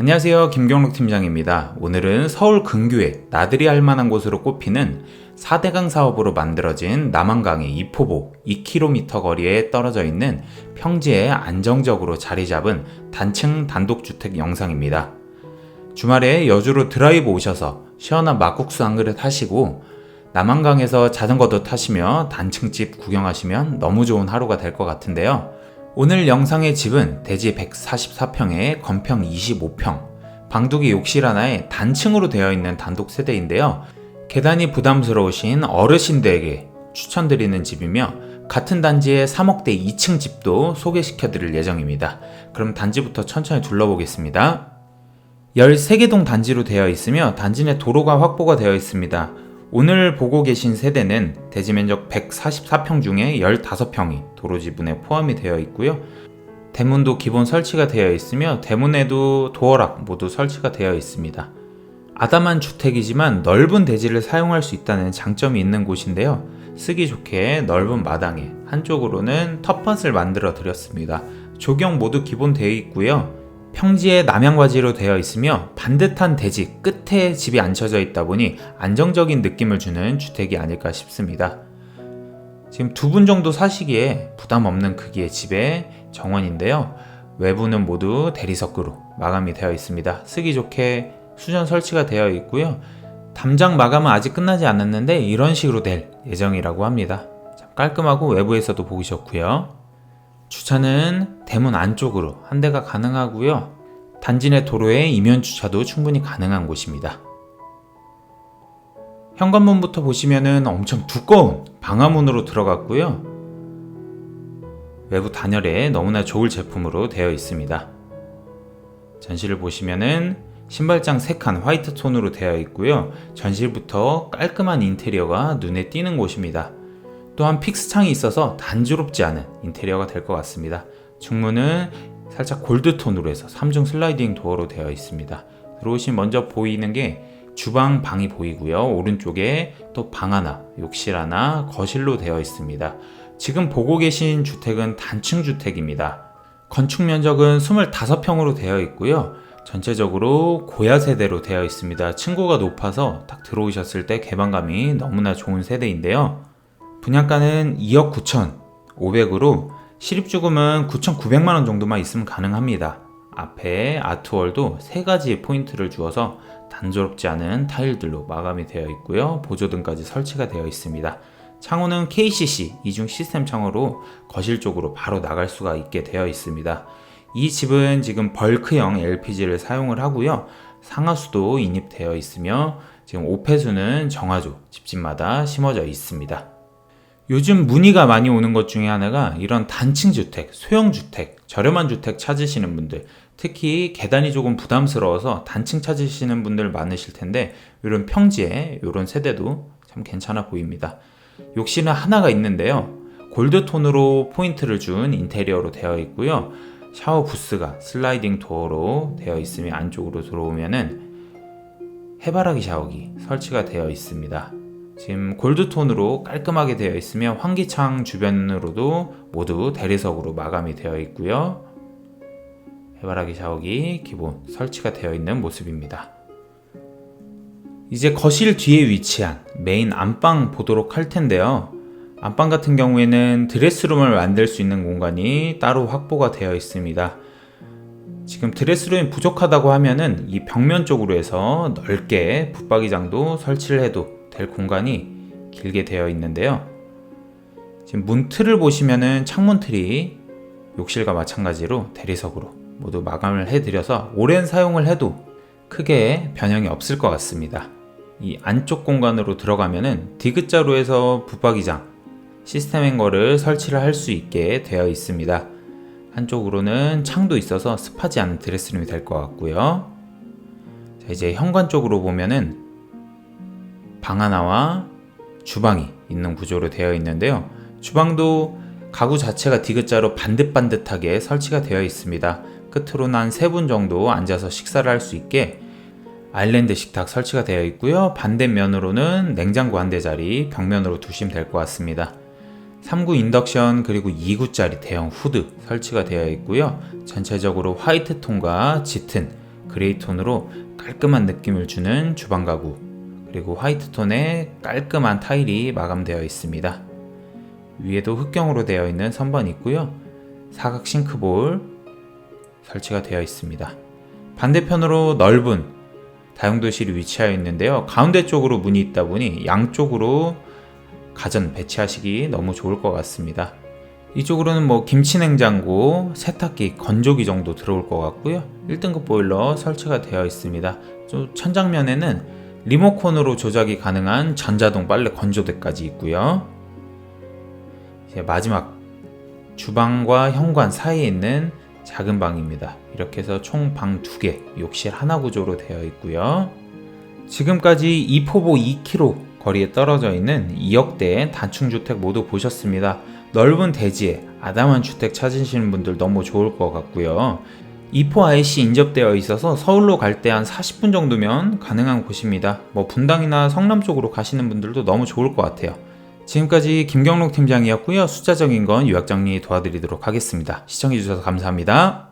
안녕하세요. 김경록 팀장입니다. 오늘은 서울 근교에 나들이 할 만한 곳으로 꼽히는 4대강 사업으로 만들어진 남한강의 이포보 2km 거리에 떨어져 있는 평지에 안정적으로 자리 잡은 단층 단독주택 영상입니다. 주말에 여주로 드라이브 오셔서 시원한 막국수 한 그릇 하시고 남한강에서 자전거도 타시며 단층집 구경하시면 너무 좋은 하루가 될 것 같은데요. 오늘 영상의 집은 대지 144평에 건평 25평, 방두개 욕실 하나에 단층으로 되어 있는 단독 세대인데요. 계단이 부담스러우신 어르신들에게 추천드리는 집이며 같은 단지의 3억대 2층 집도 소개시켜 드릴 예정입니다. 그럼 단지부터 천천히 둘러보겠습니다. 13개 동 단지로 되어 있으며 단지 내 도로가 확보가 되어 있습니다. 오늘 보고 계신 세대는 대지 면적 144평 중에 15평이 도로 지분에 포함이 되어 있고요. 대문도 기본 설치가 되어 있으며 대문에도 도어락 모두 설치가 되어 있습니다. 아담한 주택이지만 넓은 대지를 사용할 수 있다는 장점이 있는 곳인데요. 쓰기 좋게 넓은 마당에 한쪽으로는 텃밭을 만들어 드렸습니다. 조경 모두 기본 되어 있고요. 평지에 남양과지로 되어 있으며 반듯한 대지 끝에 집이 앉혀져 있다 보니 안정적인 느낌을 주는 주택이 아닐까 싶습니다. 지금 두 분 정도 사시기에 부담 없는 크기의 집의 정원인데요. 외부는 모두 대리석으로 마감이 되어 있습니다. 쓰기 좋게 수전 설치가 되어 있고요. 담장 마감은 아직 끝나지 않았는데 이런 식으로 될 예정이라고 합니다. 깔끔하고 외부에서도 보기 좋고요. 주차는 대문 안쪽으로 한 대가 가능하고요. 단지 내 도로에 이면 주차도 충분히 가능한 곳입니다. 현관문부터 보시면은 엄청 두꺼운 방화문으로 들어갔고요. 외부 단열에 너무나 좋을 제품으로 되어 있습니다. 전시를 보시면은 신발장 3칸 화이트 톤으로 되어 있고요. 전실부터 깔끔한 인테리어가 눈에 띄는 곳입니다. 또한 픽스창이 있어서 단조롭지 않은 인테리어가 될 것 같습니다. 중문은 살짝 골드톤으로 해서 3중 슬라이딩 도어로 되어 있습니다. 들어오시면 먼저 보이는 게 주방 방이 보이고요. 오른쪽에 또 방 하나, 욕실 하나, 거실로 되어 있습니다. 지금 보고 계신 주택은 단층 주택입니다. 건축 면적은 25평으로 되어 있고요. 전체적으로 고야 세대로 되어 있습니다. 층고가 높아서 딱 들어오셨을 때 개방감이 너무나 좋은 세대인데요. 분양가는 2억 9천 5백으로 실입주금은 9,900만 원 정도만 있으면 가능합니다. 앞에 아트월도 세 가지 포인트를 주어서 단조롭지 않은 타일들로 마감이 되어 있고요. 보조등까지 설치가 되어 있습니다. 창호는 KCC 이중 시스템 창호로 거실 쪽으로 바로 나갈 수가 있게 되어 있습니다. 이 집은 지금 벌크형 LPG를 사용을 하고요. 상하수도 인입되어 있으며 지금 오폐수는 정화조 집집마다 심어져 있습니다. 요즘 문의가 많이 오는 것 중에 하나가 이런 단층 주택, 소형 주택, 저렴한 주택 찾으시는 분들, 특히 계단이 조금 부담스러워서 단층 찾으시는 분들 많으실 텐데 이런 평지에 이런 세대도 참 괜찮아 보입니다. 욕실은 하나가 있는데요. 골드 톤으로 포인트를 준 인테리어로 되어 있고요. 샤워 부스가 슬라이딩 도어로 되어 있으며 안쪽으로 들어오면은 해바라기 샤워기 설치가 되어 있습니다. 지금 골드톤으로 깔끔하게 되어 있으며 환기창 주변으로도 모두 대리석으로 마감이 되어 있고요. 해바라기 샤워기 기본 설치가 되어 있는 모습입니다. 이제 거실 뒤에 위치한 메인 안방 보도록 할 텐데요. 안방 같은 경우에는 드레스룸을 만들 수 있는 공간이 따로 확보가 되어 있습니다. 지금 드레스룸이 부족하다고 하면은 이 벽면 쪽으로 해서 넓게 붙박이장도 설치를 해도 될 공간이 길게 되어 있는데요. 지금 문틀을 보시면은 창문 틀이 욕실과 마찬가지로 대리석으로 모두 마감을 해드려서 오랜 사용을 해도 크게 변형이 없을 것 같습니다. 이 안쪽 공간으로 들어가면은 디귿자로 해서 붙박이장 시스템 행거를 설치를 할 수 있게 되어 있습니다. 한쪽으로는 창도 있어서 습하지 않은 드레스룸이 될 것 같고요. 자, 이제 현관 쪽으로 보면은 방 하나와 주방이 있는 구조로 되어 있는데요. 주방도 가구 자체가 디귿자로 반듯반듯하게 설치가 되어 있습니다. 끝으로는 한세분 정도 앉아서 식사를 할 수 있게 아일랜드 식탁 설치가 되어 있고요. 반대면으로는 냉장고 한 대 자리 벽면으로 두시면 될 것 같습니다. 3구 인덕션 그리고 2구짜리 대형 후드 설치가 되어 있고요. 전체적으로 화이트 톤과 짙은 그레이 톤으로 깔끔한 느낌을 주는 주방 가구 그리고 화이트 톤의 깔끔한 타일이 마감되어 있습니다. 위에도 흑경으로 되어 있는 선반이 있고요. 사각 싱크볼 설치가 되어 있습니다. 반대편으로 넓은 다용도실이 위치하여 있는데요. 가운데 쪽으로 문이 있다 보니 양쪽으로 가전 배치하시기 너무 좋을 것 같습니다. 이쪽으로는 뭐 김치냉장고, 세탁기, 건조기 정도 들어올 것 같고요. 1등급 보일러 설치가 되어 있습니다. 좀 천장면에는 리모컨으로 조작이 가능한 전자동 빨래 건조대까지 있고요. 이제 마지막 주방과 현관 사이에 있는 작은 방입니다. 이렇게 해서 총방두 개, 욕실 하나 구조로 되어 있고요. 지금까지 2포보 2km 거리에 떨어져 있는 2억대 단층주택 모두 보셨습니다. 넓은 대지에 아담한 주택 찾으시는 분들 너무 좋을 것 같고요. 2포 IC 인접되어 있어서 서울로 갈 때 한 40분 정도면 가능한 곳입니다. 뭐 분당이나 성남 쪽으로 가시는 분들도 너무 좋을 것 같아요. 지금까지 김경록 팀장이었고요. 숫자적인 건 유학장리 도와드리도록 하겠습니다. 시청해주셔서 감사합니다.